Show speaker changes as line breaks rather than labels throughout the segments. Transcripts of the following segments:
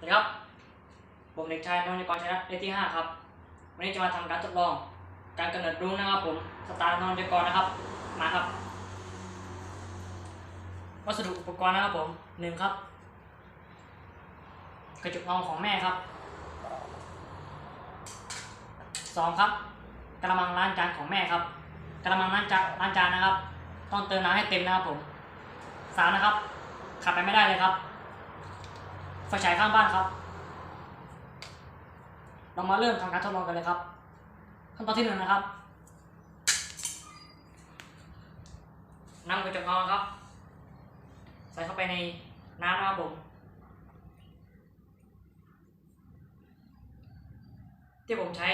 สวัสดีครับ ผมเด็กชายนนทกรชนะเลขที่ห้าครับ วันนี้จะมาทำการทดลอง การกำเนิดรุ้งนะครับผมสตาร์นนทกรนะครับ มาครับ วัสดุอุปกรณ์นะครับผมหนึ่งครับ กระจกเงาของแม่ครับสองครับ กระมังล้างจานของแม่ครับ กระมังล้างจานล้างจานนะครับ ต้องเติมน้ำให้เต็มนะครับผมสามนะครับขับไปไม่ได้เลยครับ ไฟฉายข้างบ้านครับ เรามาเริ่มทำการทดลองกันเลยครับ ขั้นตอนที่หนึ่งนะครับนำกระจกเงาครับ ใส่เข้าไปในน้ำนะครับผมที่ผมใช้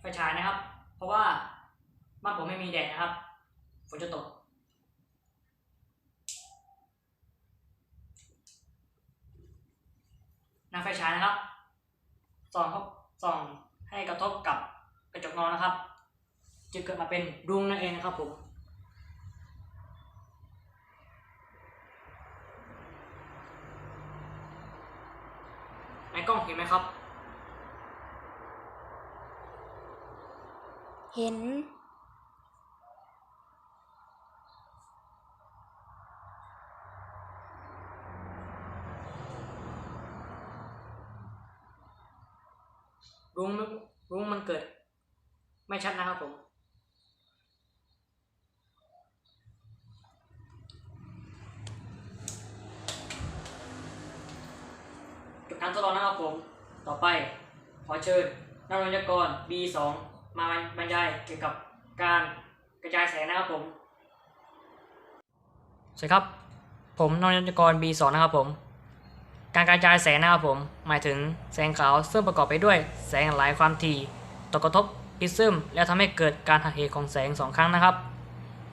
ไฟฉายนะครับ เพราะว่าบ้านผมไม่มีแดดนะครับฝนจะตก นำไฟ ฉายนะครับส่องครับส่องให้กระทบกับกระจกเงานะครับจะเกิดมาเป็นดวงนั่นเองนะครับผมในกล้องเห็นไหมครับ
เห็น
รุ้งรุ้งมันเกิด ไม่ชัดนะครับผมจบการทดลองนะครับผม ต่อไปขอเชิญนักวิทยากร B2 มาบรรยายเกี่ยวกับการกระจายแสงนะครับผมสวัสดีครับ ผมนักวิทยากร B2 นะครับผม การกระจายแสงนะครับผม หมายถึงแสงขาวซึ่งประกอบไปด้วยแสงหลายความถี่ตกกระทบพิซึมแล้วทำให้เกิดการหักเหของแสงสองครั้งนะครับ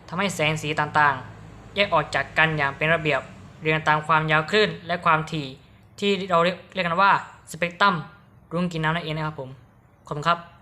ทำให้แสงสีต่างๆ แยกออกจากกันอย่างเป็นระเบียบ เรียงตามความยาวคลื่นและความถี่ ที่เราเรียกเรียกกันว่าสเปกตรัมรุ้งกินน้ำนั่นเองนะครับผมขอบคุณครับ